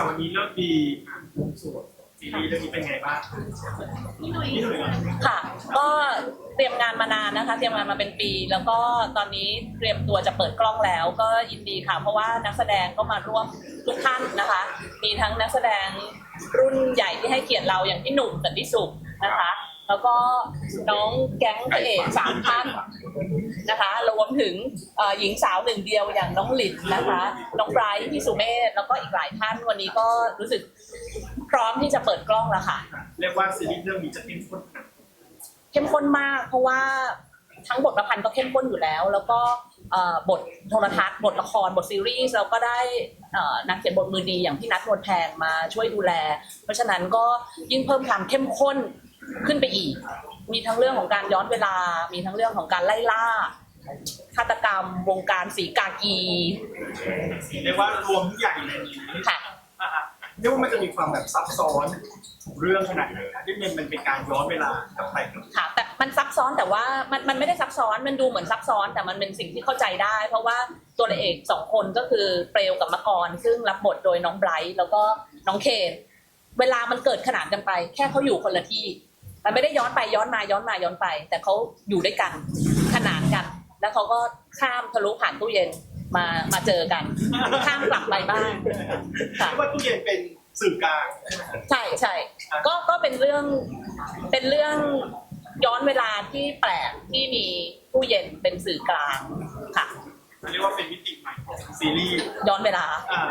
ค่ะวันนี้เลิกดีซีรีส์เรื่องนี้เป็นไงบ้างพี่หนุ่ยพี่หนุ่ยก่อค่ะ ก็เตรียมงานมานานนะคะ เตรียมงานมาเป็นปี แล้วก็ตอนนี้เตรียมตัวจะเปิดกล้องแล้ว ก็ยินดีค่ะ เพราะว่านักแสดงก็มาร่วมทุกท่านนะคะ มีทั้งนักแสดงรุ่นใหญ่ที่ให้เกียรติเราอย่างพี่หนุ่มสันติสุขนะคะ แล้วก็น้องแก๊งพระเอกสามท่านนะคะรวมถึงเอ่อหญิงสาวหนึ่งเดียวอย่างน้องหลินนะคะ น้องไบรท์พี่สุเมธแล้วก็อีกหลายท่านวันนี้ก็รู้สึกพร้อมที่จะเปิดกล้องแล้วค่ะ เรียกว่าซีรีส์เรื่องนี้จะเข้มข้นขนาดไหนเข้มข้นมาก เพราะว่าทั้งบทประพันธ์ก็เข้มข้นอยู่แล้ว แล้วก็เอ่อบทโทรทัศน์บทละครบทซีรีส์เราก็ได้เอ่อนักเขียนบทมือดีอย่างพี่นัทนวลแพงมาช่วยดูแล เพราะฉะนั้นก็ยิ่งเพิ่มความเข้มข้น ขึ้นไปอีก มีทั้งเรื่องของการย้อนเวลา มีทั้งเรื่องของการไล่ล่าฆาตกรรม วงการสีกากีเรียกว่ารวมทุกอย่างอยู่ในนี้ค่ะอะฮะเรียกว่ามันจะมีความแบบซับซ้อนของเรื่องขนาดไหนครับที่มันเป็นการย้อนเวลากลับไปกลับมาค่ะ แต่มันซับซ้อนแต่ว่ามันมันไม่ได้ซับซ้อนมันดูเหมือนซับซ้อน แต่มันเป็นสิ่งที่เข้าใจได้ เพราะว่าตัวเอกสองคนก็คือเปลวกับมะกร ซึ่งรับบทโดยน้องไบรท์แล้วก็น้องเคนเวลามันเกิดขนานกันไป แค่เขาอยู่คนละที่ มันไม่ได้ย้อนไปย้อนมาย้อนมาย้อนไป แต่เขาอยู่ด้วยกันขนานกัน แล้วเขาก็ข้ามทะลุผ่านตู้เย็นมามาเจอกันข้ามกลับไปบ้างค่ะเรียกว่าตู้เย็นเป็นสื่อกลางใช่ใช่ก็ก็เป็นเรื่องเป็นเรื่องย้อนเวลาที่แปลกที่มีตู้เย็นเป็นสื่อกลางค่ะ เรียกว่าเป็นมิติใหม่ของซีรีส์ย้อนเวลา อ่า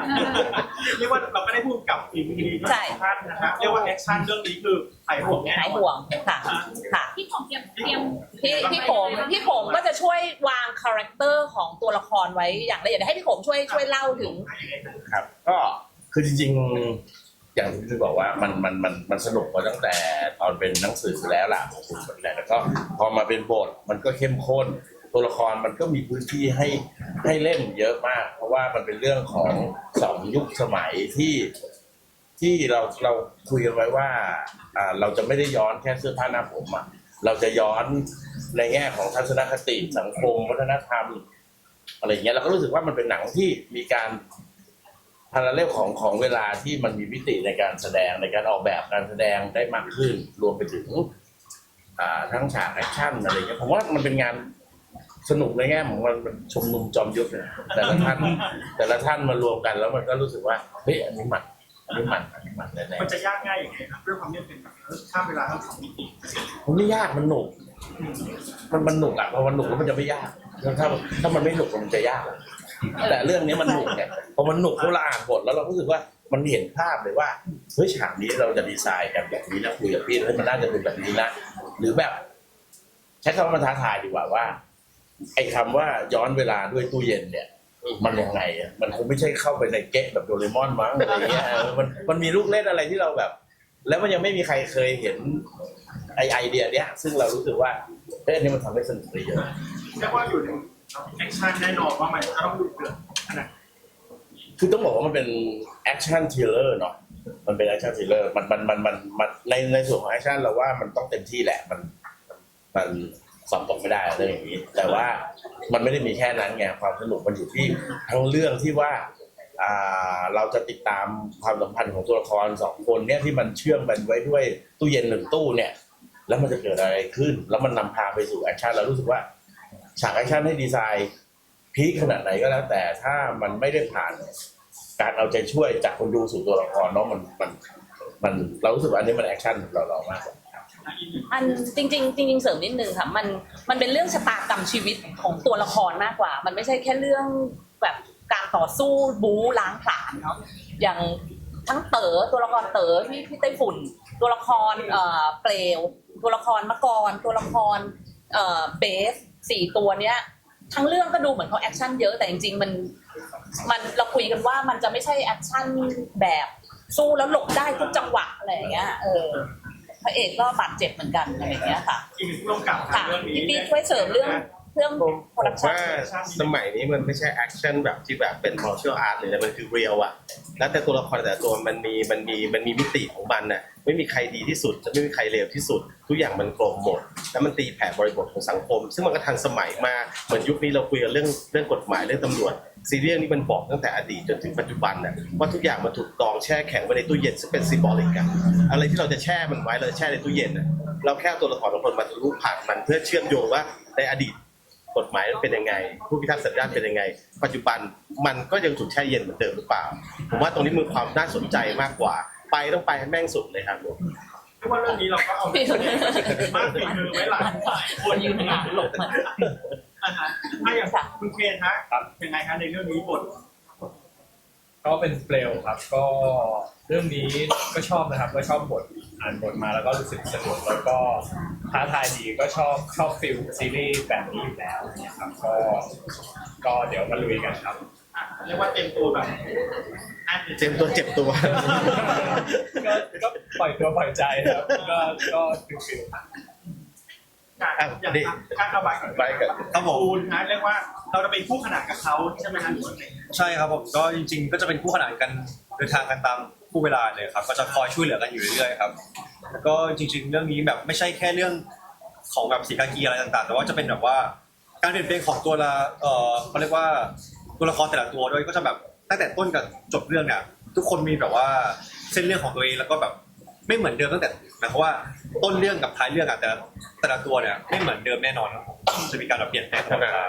เรียกว่าเราก็ได้พูดกับอีกทีใช่ ท่านนะครับเรียกว่าแอคชั่นเรื่องนี้คือหายห่วงแน่นหายอนห่วงค่ะค่ะ พี่ผมเตรียมเตรียมพี่พี่ผมพี่ผมก็จะช่วยวางคาแรคเตอร์ของตัวละครไว้อย่างละเอียดเดี๋ยวให้พี่ผมช่วยช่วยเล่าถึง ครับ ก็คือจริงๆ อย่างที่พี่บอกว่ามันมันมันมันสนุกมาตั้งแต่ตอนเป็นหนังสือแล้วล่ะของคุณคนแรกแล้วก็พอมาเป็นบทมันก็เข้มข้น ตัวละครมันก็มีพื้นที่ให้ให้เล่นเยอะมาก เพราะว่ามันเป็นเรื่องของสองยุคสมัยที่ที่เราเราคุยกันไว้ว่าอ่า เราจะไม่ได้ย้อนแค่เสื้อผ้าหน้าผมอะเราจะย้อนในแง่ของทัศนคติสังคม วัฒนธรรม อะไรอย่างเงี้ยเราก็รู้สึกว่ามันเป็นหนังที่มีการพาราเลลของของเวลาที่มันมีมิติในการแสดงในการออกแบบการแสดงได้มากขึ้น รวมไปถึง อ่าทั้งฉากแอคชั่นอะไรเงี้ยผมว่ามันเป็นงาน สนุกในแง่ของมันเป็นชมนุมจอมยุทธเนี่ยแต่ละท่าน แต่ละท่านมารวมกันแล้วมันก็รู้สึกว่าเฮ้ยอันนี้มันอันนี้มันอันนี้มันแน่มันจะยากง่ายอย่างไรครับเรื่องความที่เป็นแบบข้ามเวลาทั้งสองมิติๆมันไม่ยากมันหนุก มันมันหนุกอะพอมันหนุกแล้วมันจะไม่ยากแล้วถ้าถ้ามันไม่หนุกมันจะยากอะแต่เรื่องนี้มันหนุกไงพอมันหนุกเพราะเราอ่านบทแล้วเรารู้สึกว่ามันเห็นภาพเลยว่าเฮ้ยฉากนี้เราจะดีไซน์กันแบบนี้นะคุยกับพี่เฮ้ยมันน่าจะเป็นแบบนี้นะหรือแบบใช้คำว่ามันท้าทายดีกว่าว่า ไอ้คำว่าย้อนเวลาด้วยตู้เย็นเนี่ย มันยังไงอะมันคงไม่ใช่เข้าไปในเก๊ะแบบโดเรมอนมั้งอะไรเงี้ยเออมันมันมีลูกเล่นอะไรที่เราแบบ แล้วมันยังไม่มีใครเคยเห็นไอไอเดียเนี้ยซึ่งเรารู้สึกว่าเฮ้ยอันนี้มันทำให้สนุกไปเยอะ เรียกว่าอยู่ในแอคชั่นแน่นอนว่ามันจะต้องดูเดือดขนาดไหนคือต้องบอกว่ามันเป็นแอคชั่นทริลเลอร์เนาะ มันเป็นแอคชั่นทริลเลอร์ มันมันมันมันมันในในส่วนของแอคชั่นเราว่ามันต้องเต็มที่แหละ มัน มัน สอบตกไม่ได้เรื่อย่างนี้ แต่ว่ามันไม่ได้มีแค่นั้นไงความสนุกมันอยู่ที่ทั้งเรื่องที่ว่าเราจะติดตามความสัมพันธ์ของตัวละครสองคนเนี่ยที่มันเชื่อมกันไว้ด้วยตู้เย็นหนึ่งตู้เนี่ย แล้วมันจะเกิดอะไรขึ้น แล้วมันนำพาไปสู่แอคชั่นเรารู้สึกว่าฉากแอคชั่นให้ดีไซน์พีคขนาดไหนก็แล้ว แต่ถ้ามันไม่ได้ผ่านการเอาใจช่วยจากคนดูสู่ตัวละครเนาะมันมัน มันเรารู้สึกว่าอันนี้มันแอคชั่นเราเรามาก กว่าอันจริงๆจริงๆเสริมนิดนึงค่ะมันมันเป็นเรื่องชะตากรรมชีวิตของตัวละครมากกว่า มันไม่ใช่แค่เรื่องแบบการต่อสู้บู๊ล้างผลาญเนาะอย่างทั้งเต๋อตัวละครเต๋อที่พี่ไต้ฝุ่น ตัวละครเอ่อเปลว ตัวละครมะกร ตัวละครเอ่อเบสสี่ตัวเนี้ยทั้งเรื่องก็ดูเหมือนเขาแอคชั่นเยอะแต่จริงๆมันมันเราคุยกันว่ามันจะไม่ใช่แอคชั่นแบบสู้แล้วหลบได้ทุกจังหวะอะไรอย่างเงี้ยเออ พระเอกก็บาดเจ็บเหมือนกันอะไรอย่างเงี้ยค่ะอีกหนึ่งร่วมกับค่ะเรื่องนี้พี่ปีช่วยเสริมเรื่องเรื่องผมโปรผมดักชั่นว่าสมัยนี้มันไม่ใช่แอคชั่นแบบที่แบบเป็น martial art หรืออะไรมันคือเรียลอะแล้วแต่ตัวละครแต่ละตัวมันมีมันมีมันมีมิติของมันน่ะไม่มีใครดีที่สุดจะไม่มีใครเลวที่สุด ทุกอย่างมันกลมหมด แล้วมันตีแผ่บริบทของสังคม ซึ่งมันก็ทันสมัยมากเหมือนยุคนี้เราคุยกันเรื่องเรื่องกฎหมายเรื่องตำรวจ ซีรีส์นี้มันบอกตั้งแต่อดีตจนถึงปัจจุบันน่ะว่าทุกอย่างมันถูกดองแช่แข็งไว้ในตู้เย็นซึ่งเป็นซิมบอลิกอะอะไรที่เราจะแช่มันไว้เราจะแช่ในตู้เย็นน่ะเราแค่เอาตัวละครของคนมาทะลุผ่านมันเพื่อเชื่อมโยงว่าในอดีตกฎหมายมันเป็นยังไง ผู้พิทักษ์สัญญาณเป็นยังไง ปัจจุบันมันก็ยังถูกแช่เย็นเหมือนเดิมหรือเปล่า ผมว่าตรงนี้มีความน่าสนใจมากกว่า ไปต้องไปให้แม่งสุดเลยครับผมเพราะว่าเรื่องนี้เราก็เอาไปมากฝีมือไว้หลายฝ่ายคนยืนหาหลบมัน อ่าฮะอะอย่างคุณเคนฮะยังไงคะในเรื่องนี้บทก็เป็นเปลวครับ ก็เรื่องนี้ก็ชอบนะครับก็ชอบบทอ่านบทมาแล้วก็รู้สึกสนุกแล้วก็ท้าทายดีก็ชอบชอบฟิลซีรีส์แบบนี้อยู่แล้วเนี่ยครับก็ก็เดี๋ยวมาลุยกันครับ อะเรียกว่าเต็มตัวแบบอะเจ็บตัวเจ็บตัว ก็ก็ปล่อยตัวปล่อยใจครับก็ก็ฟิลฟิลครับ อะอย่างการเอาใบก่อนไปกันครับผมคูณนะเรียกว่าเราจะเป็นคู่ขนานกับเขาใช่ไหมฮะหรือว่าไงใช่ครับผมก็จริง ๆ ก็จะเป็นคู่ขนานกันเดินทางกันตามคู่เวลาเลยครับ ก็จะคอยช่วยเหลือกันอยู่เรื่อยๆครับแล้วก็จริง ๆ เรื่องนี้แบบไม่ใช่แค่เรื่องของแบบสีกากีอะไรต่างๆ แต่ว่าจะเป็นแบบว่าการเปลี่ยนแปลงของตัวละเออเขาเรียกว่าตัวละครแต่ละตัวด้วยก็จะแบบตั้งแต่ต้นกับจบเรื่องเนี่ยทุกคนมีแบบว่าเส้นเรื่องของตัวเองแล้วก็แบบ ไม่เหมือนเดิมตั้งแต่หมายความว่าต้นเรื่องกับท้ายเรื่องอะแต่ละแต่ละตัวเนี่ยไม่เหมือนเดิมแน่นอนครับผมจะมีการแบบเปลี่ยนแปลงตลอดเวลา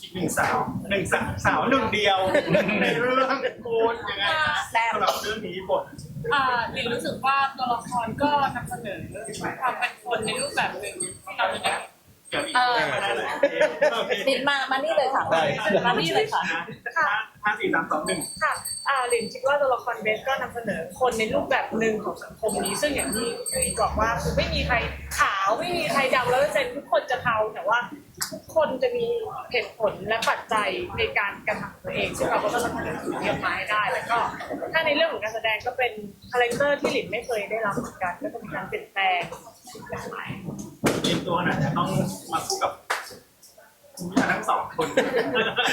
อีกหนึ่งสาวหนึ่งสาวสาวหนึ่งเดียวในเรื่องคูณยังไงฮะสำหรับเรื่องนี้บทอ่าลินรู้สึกว่าตัวละครก็นำเสนอความเป็นคนในรูปแบบหนึ่งที่เราจะได้ เกี่ยวอีกเออโอเคติดมามานี่เลยค่ะมานี่เลยค่ะห้าห้าสี่สามสองหนึ่งค่ะอ่าลินคิดว่าตัวละครเบสก็นำเสนอคนในรูปแบบหนึ่งของสังคมนี้ ซึ่งอย่างที่ลินบอกว่าคือไม่มีใครขาวไม่มีใครดำแล้วเซนทุกคนจะเทาแต่ว่าทุกคนจะมีเหตุผลและปัจจัยในการกระทำตัวเอง ซึ่งเราก็ต้องนำเสนอสิ่งนี้ออกมาให้ได้ แล้วก็ ถ้าในเรื่องของการแสดงก็เป็นคาแรคเตอร์ที่หลินไม่เคยได้รับเหมือนกันก็จะมีการเปลี่ยนแปลงแบบใหม่ เตรียมตัวขนาดจะต้องมาคู่กับคุณผู้ชายทั้งสองคน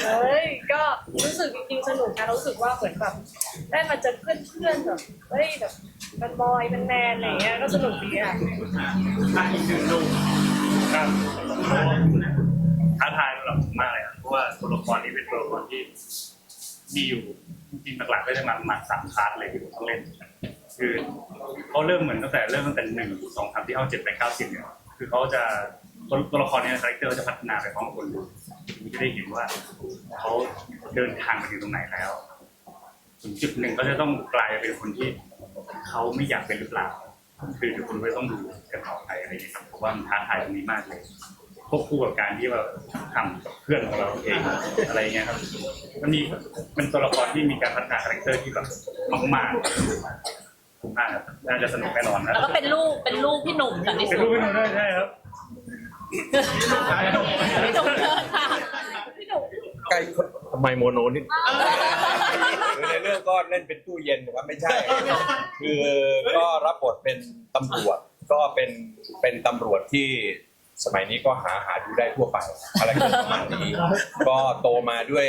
เฮ้ยก็รู้สึกจริงๆสนุกนะรู้สึกว่าเหมือนแบบได้มาเจอเพื่อนๆแบบเฮ้ยแบบเป็นบอยเป็นแมนอะไรเงี้ยก็สนุกดีอะอะอีกหนึ่งหนุ่มครับท้าทายสำหรับผมมากเลยครับเพราะว่าตัวละครนี้เป็นตัวละครที่มีอยู่จริงๆหลักๆก็จะมาประมาณสามพาร์ทเลยที่ผมต้องเล่น คือเขาเริ่มเหมือนตั้งแต่เริ่มตั้งแต่หนึ่งสองสามที่เขาเจ็ดแปดเก้าสิบเนี่ย คือเขาจะตัวตัวละครเนี้คาแรคเตอร์จะพัฒนาไปพร้อมกับคนดูมันจะได้เห็นว่าเขาเดินทางมาถึงตรงไหนแล้วถึงจุดหนึ่งก็จะต้องกลายเป็นคนที่เขาไม่อยากเป็นหรือเปล่า คือทุกคนก็ต้องดูกันต่อไปอะไรอย่างเงี้ยครับเพราะว่ามันท้าทายตรงนี้มากเลยควบคู่กับการที่ว่าทำกับเพื่อนของเราเองอะไรเงี้ยครับมันมีเป็นตัวละครที่มีการพัฒนาคาแรคเตอร์ที่แบบมากๆ คุ้มมากครับน่าจะสนุกแน่นอนนะแล้วก็เป็นลูกเป็นลูกพี่หนุ่มสันนิเป็นสุรูปขพี่หนุ่มด้วยใช่ครับพี่หนุ่มเชิญค่ะพี่หนุ่มใกล้ทำไมโมโนนี่คือในเรื่องก็เล่นเป็นตู้เย็นนะครับไม่ใช่ คือก็รับบทเป็นตำรวจก็เป็นเป็นตำรวจที่สมัยนี้ก็หาหาดูได้ทั่วไป อะไรประมาณนี้ก็โตมาด้วย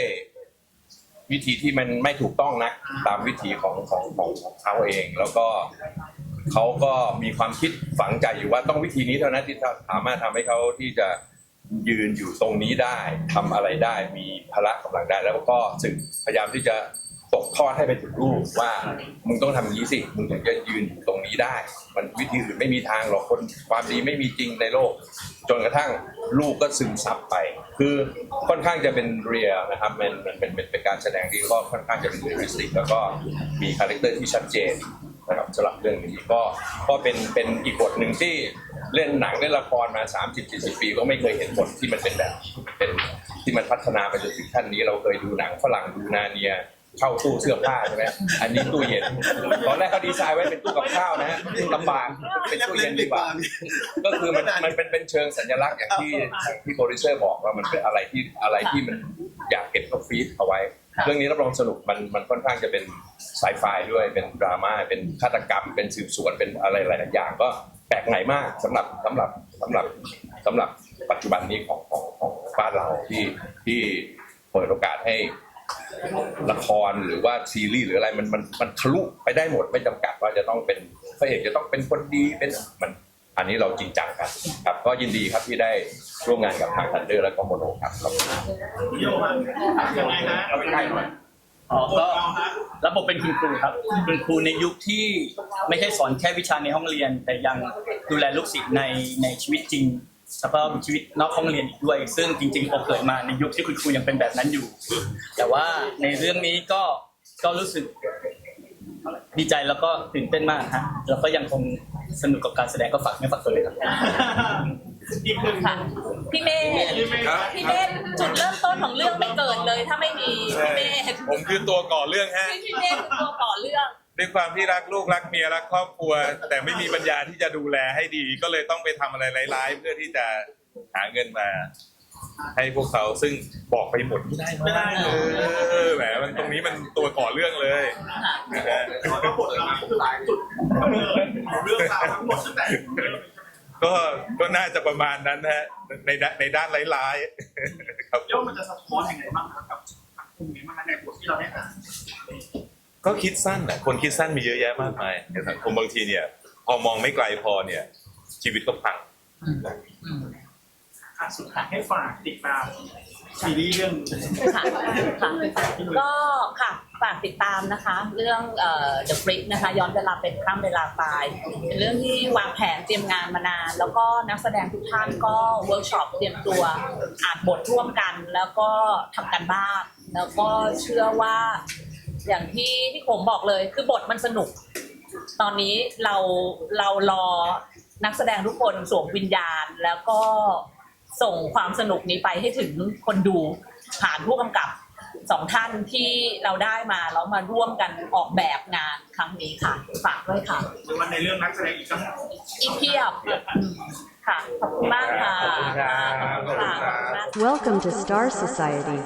วิธีที่มันไม่ถูกต้องนักตามวิถีของของของของเขาเอง แล้วก็เขาก็มีความคิดฝังใจอยู่ว่าต้องวิธีนี้เท่านั้นที่สามารถทำให้เขาที่จะยืนอยู่ตรงนี้ได้ทำอะไรได้มีพละกำลังได้ แล้วก็สึกพยายามที่จะต กทอดให้ไปถึงลูกว่ามึงต้องทำอย่างนี้สิมึงถึงจะยืนตรงนี้ได้ มันวิธีอื่นไม่มีทางหรอกคนความดีไม่มีจริงในโลก จนกระทั่งลูกก็ซึมซับไป คือค่อนข้างจะเป็นเรียนะครับมันมันเป็นเป็นการแสดงที่ก็ค่อนข้างจะเป็นเรียลิสติกแล้วก็มีคาแรคเตอร์ที่ชัดเจนนะครับสำหรับเรื่องนี้ก็ก็เป็นเป็นอีกบทหนึ่งที่เล่นหนังเล่นละครมา 30 40 ปีก็ไม่เคยเห็นบทที่มันเป็นแบบเป็นที่มันพัฒนาไปจนถึงขั้นนี้เราเคยดูหนังฝรั่งดูนาเนีย เข้าตู้เสื้อผ้าใช่ไหมอันนี้ตู้เย็น ตอนแรกเขาดีไซน์ไว้เป็นตู้กับข้าวนะฮะลำบากเป็นตู้เย็นดีกว่า ก็คือมันมันเป็นเป็นเชิงสัญลักษณ์อย่างที่อย่างที่โปรดิวเซอร์บอกว่ามันเป็นอะไรที่อะไรที่มันอยากเก็บก็ฟีดเอาไว้ เรื่องนี้รับรองสนุกมันมันค่อนข้างจะเป็นไซไฟด้วยเป็นดราม่าเป็นฆาตกรรม เป็นสืบสวนเป็นอะไรหลายๆอย่างก็แปลกใหม่มากสำหรับสำหรับสำหรับสำหรับปัจจุบันนี้ของของของบ้านเราที่ที่เปิดโอกาสให้ ละครหรือว่าซีรีส์หรืออะไรมันมันมันทะลุไปได้หมดไม่จำกัดว่าจะต้องเป็นพระเอกจะต้องเป็นคนดีเป็นมันอันนี้เราจริงจังครับครับ ก็ยินดีครับที่ได้ร่วมงานกับทางทันเดอร์และก็โมโนครับขอบคุณโยมันยังไงฮะเอาไปใกล้หน่อยอ๋อก็เราฮะระบบเป็นคุณครูครับคุณครูในยุคที่ไม่ใช่สอนแค่วิชาในห้องเรียน แต่ยังดูแลลูกศิษย์ในในชีวิตจริง แล้วก็มีชีวิตนอกห้องเรียนอีกด้วย ซึ่งจริงๆผมเกิดมาในยุคที่คุณครูยังเป็นแบบนั้นอยู่ แต่ว่าในเรื่องนี้ก็ก็รู้สึกดีใจแล้วก็ตื่นเต้นมากฮะแล้วก็ยังคงสนุกกับการแสดงก็ฝากไม่ฝากตัวเลยครับอีกหนึ่งค่ะพี่เมธพี่เมฆพี่เมธจุดเริ่มต้นของเรื่องไม่เกิดเลย ถ้าไม่มีพี่เมธผมคือตัวก่อเรื่องฮะพี่เมธคือตัวต่อเรื่อง ด้วยความที่รักลูกรักเมียรักครอบครัว แต่ไม่มีปัญญาที่จะดูแลให้ดี ก็เลยต้องไปทำอะไรร้ายๆเพื่อที่จะหาเงินมา ให้พวกเขาซึ่งบอกไปหมดไม่ได้ไม่ได้เลเอยอแหมมันตรงนี้มันตัวก่อเรื่องเลยนะฮะแต่ว่าบทเราคือจุดกำเนิดของเรื่องราวทั้งหมดตั้งแต่เริ่มก็ก็น่าจะประมาณนั้นนะฮะในด้านในด้านร้ายๆ ครับ ย่อมันจะสะท้อนยังไงบ้างครับกับกลุ่มนี้บ้างในบทที่เราได้อ่าน ก็คิดสั้นนะคนคิดสั้นมีเยอะแยะมากมายในสังคมบางทีเนี่ย พอมองไม่ไกลพอเนี่ย ชีวิตก็พังอะสุดท้ายให้ฝากติดตามซีรีส์เรื่องนี้ค่ะค่ะก็ค่ะฝากติดตามนะคะ เรื่องเอ่อ The Freak นะคะ ย้อนเวลาเป็นข้ามเวลาตายเป็นเรื่องที่วางแผนเตรียมงานมานาน แล้วก็นักแสดงทุกท่านก็เวิร์กช็อปเตรียมตัวอ่านบทร่วมกัน แล้วก็ทำกันบ้านแล้วก็เชื่อว่า อย่างที่ที่ผมบอกเลย คือบทมันสนุก ตอนนี้เราเรารอนักแสดงทุกคนสวมวิญญาณ แล้วก็ส่งความสนุกนี้ไปให้ถึงคนดูผ่านผู้กำกับสองท่านที่เราได้มาแล้วมาร่วมกันออกแบบงานครั้งนี้ค่ะฝากด้วยค่ะ หรือว่าในเรื่องนักแสดงอีกทั้งอีกเพียบค่ะ ขอบคุณมากค่ะขอบคุณครับขอบคุณค่ะขอบคุณมาก Welcome to Star Society.